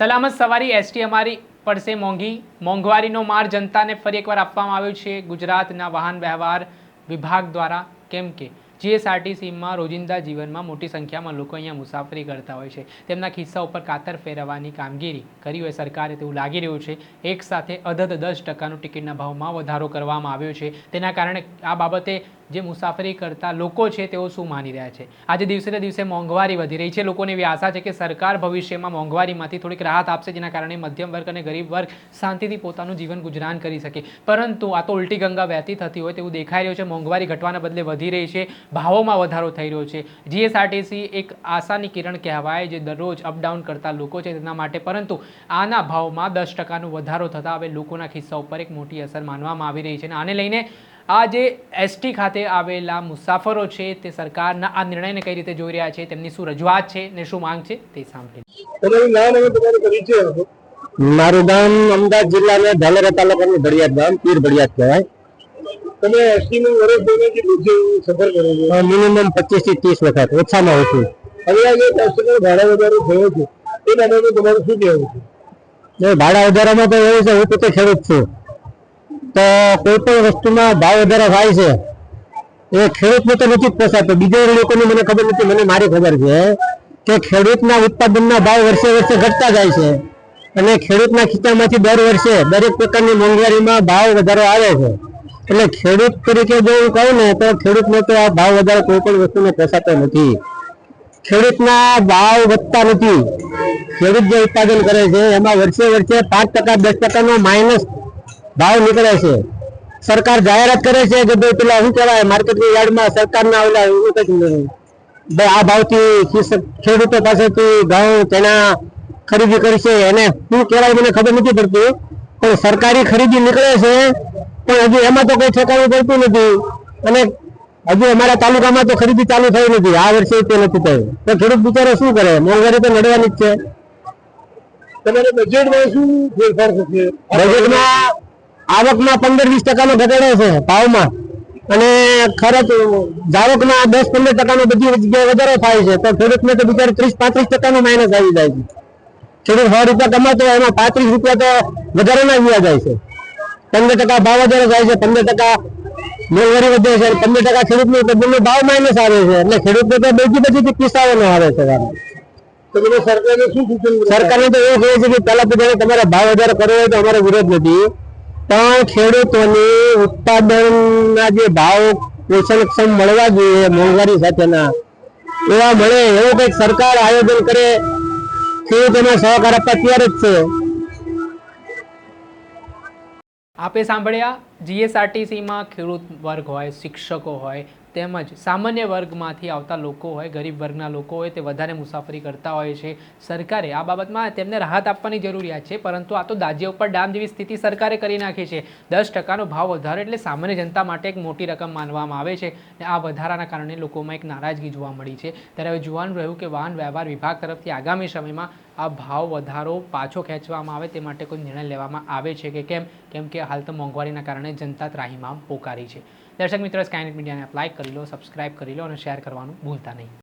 સલામત સવારી એસટી અમારી પડશે મોંઘી. મોંઘવારીનો માર જનતાને ફરી એકવાર આપવામાં આવ્યો છે. ગુજરાતના વાહન વ્યવહાર વિભાગ દ્વારા કેમ કે જીએસઆરટીસીમાં રોજિંદા જીવનમાં મોટી સંખ્યામાં લોકો અહીંયા મુસાફરી કરતા હોય છે. તેમના ખિસ્સા ઉપર કાતર ફેરવવાની કામગીરી કરી હોય સરકારે તેવું લાગી રહ્યું છે. એક સાથે અધધ દસ ટકાનું ટિકિટના ભાવમાં વધારો કરવામાં આવ્યો છે. તેના કારણે આ બાબતે જે મુસાફરી કરતા લોકો છે તેઓ શું માની રહ્યા છે? આજે દિવસે દિવસે મોંઘવારી વધી રહી છે. લોકોને એવી આશા છે કે સરકાર ભવિષ્યમાં મોંઘવારીમાંથી થોડીક રાહત આપશે, જેના કારણે મધ્યમ વર્ગ અને ગરીબ વર્ગ શાંતિથી પોતાનું જીવન ગુજરાન કરી શકે. પરંતુ આ તો ઉલટી ગંગા વહેતી થતી હોય તેવું દેખાઈ રહ્યું છે. મોંઘવારી ઘટવાના બદલે વધી રહી છે. ભાવોમાં વધારો થઈ રહ્યો છે. જીએસઆરટીસી એક આશાની કિરણ કહેવાય જે દરરોજ અપડાઉન કરતા લોકો છે તેના માટે પરંતુ આના ભાવમાં દસ ટકાનો વધારો થતાં હવે લોકોના ખિસ્સા ઉપર એક મોટી અસર માનવામાં આવી રહી છે અને આને લઈને આ જે એસટી ખાતે આવેલા મુસાફરો છે તે સરકારના આ નિર્ણયને કઈ રીતે જોઈ રહ્યા છે તેમની શું રજૂઆત છે ને શું માંગ છે તે આપો. મારું ગામ અમદાવાદ જિલ્લાના ધાલેરા તાલુકાનું ભડિયાદ ગામ પીર ભડિયાદ કહેવાય. તમે એસટી નું વર્ષ દરમિયાન કેટલું છે સફર કરો છો? મિનિમમ પચીસથી ત્રીસ વખત ઓછામાં ઓછું. હવે આ જે ટકા ભાડા વધારો થયો છે એ બાબતે તમારું શું કહેવું છે? ભાડા વધારામાં તો એવું છે હું પોતે ખેડૂત છું. તો કોઈ પણ વસ્તુમાં ભાવ વધારો થાય છે એ ખેડૂતને તો નથી પોસાતો બીજા લોકોની મને ખબર નથી મને મારી ખબર છે કે ખેડૂતના ઉત્પાદનના ભાવ વર્ષે વર્ષે ઘટતા જાય છે અને ખેડૂતના ખીચામાંથી દર વર્ષે દરેક પ્રકારની મોંઘવારીમાં ભાવ વધારો આવે છે. એટલે ખેડૂત તરીકે જો હું કહું ને, તો ખેડૂતને તો આ ભાવ વધારે કોઈ પણ વસ્તુને પોસાતો નથી. ખેડૂતના ભાવ વધતા નથી. ખેડૂત જે ઉત્પાદન કરે છે, એમાં વર્ષે વર્ષે પાંચ ટકા, દસ ટકાનો માઇનસ ભાવ નીકળે છે. સરકાર જાહેરાત કરે છે કે ભાઈ પેલા શું કહેવાય, માર્કેટની યાર્ડમાં સરકારના ઓલા એવું કંઈક ભાઈ આ ભાવથી ખેડૂતો પાસેથી ઘઉં તેના ખરીદી કરશે. એને શું કહેવાય મને ખબર નથી પડતી, પણ સરકારી ખરીદી નીકળે છે પણ હજુ એમાં તો કઈ ઠેકાણું પડતું નથી. અને હજુ અમારા તાલુકામાં તો ખરીદી ચાલુ થઈ નથી. આ વર્ષે તે નથી થયું. તો ખેડૂત બિચારો શું કરે? મોંઘવારી તો નડવાની જ છે. તમારે બજેટમાં શું ફેરફાર થશે? બજેટમાં આવકમાં પંદર વીસ ટકાનો ઘટાડો છે ભાવમાં. અને ખર્ચ જાવકમાં દસ પંદર ટકાનો બધી જગ્યાએ વધારો થાય છે. તો ખેડૂતને તો બિચારો ત્રીસ પાંત્રીસ ટકાનો માઇનસ આવી જાય છે. ખેડૂત સો રૂપિયા કમાતો એમાં પાંત્રીસ રૂપિયા તો વધારાના વ્યા જાય છે. પંદર ટકા ભાવ વધારો થાય છે પંદર ટકા મોંઘવારી વધે છે પંદર ટકા ખેડૂતનો તો બંને ભાવ માઇનસ આવે છે. એટલે ખેડૂતને તો બીજી બધી કિસ્સાઓનો આવે છે સરકારને તો એવું કહે છે કે પહેલા તો તમારે ભાવ વધારો કરવો હોય તો અમારો વિરોધ નથી. પણ ખેડૂતોની ઉત્પાદનના જે ભાવ પોષણક્ષમ મળવા જોઈએ મોંઘવારી સાથેના. એવા મળે એવું કંઈક સરકાર આયોજન કરે ખેડૂતોને સહકાર આપવા તૈયાર જ છે. આપે સાંભળ્યા જીએસઆરટીસીમાં ખેડૂત વર્ગ હોય, શિક્ષકો હોય, તેમજ સામાન્ય વર્ગમાંથી આવતા લોકો હોય, ગરીબ વર્ગના લોકો હોય, તે વધારે મુસાફરી કરતા હોય છે. સરકારે આ બાબતમાં તેમને રાહત આપવાની જરૂરિયાત છે, પરંતુ આ તો દાજ્યા ઉપર ડામ જેવી સ્થિતિ સરકારે કરી નાખી છે. દસ ટકાનો ભાવ વધારો એટલે સામાન્ય જનતા માટે એક મોટી રકમ માનવામાં આવે છે અને આ વધારાના કારણે લોકોમાં એક નારાજગી જોવા મળી છે. ત્યારે હવે જોવાનું રહ્યું કે વાહન વ્યવહાર વિભાગ તરફથી આગામી સમયમાં આ ભાવ વધારો પાછો ખેંચવામાં આવે તે માટે કોઈ નિર્ણય લેવામાં આવે છે કે કેમ? કેમ કે હાલ તો મોંઘવારીના કારણે જનતા ત્રાહીમામ પોકારી છે. દર્શક મિત્રો સ્કાયનેટ મીડિયાને લાઇક કરી લો સબસ્ક્રાઇબ કરી લો અને શેર કરવાનું ભૂલતા નહીં.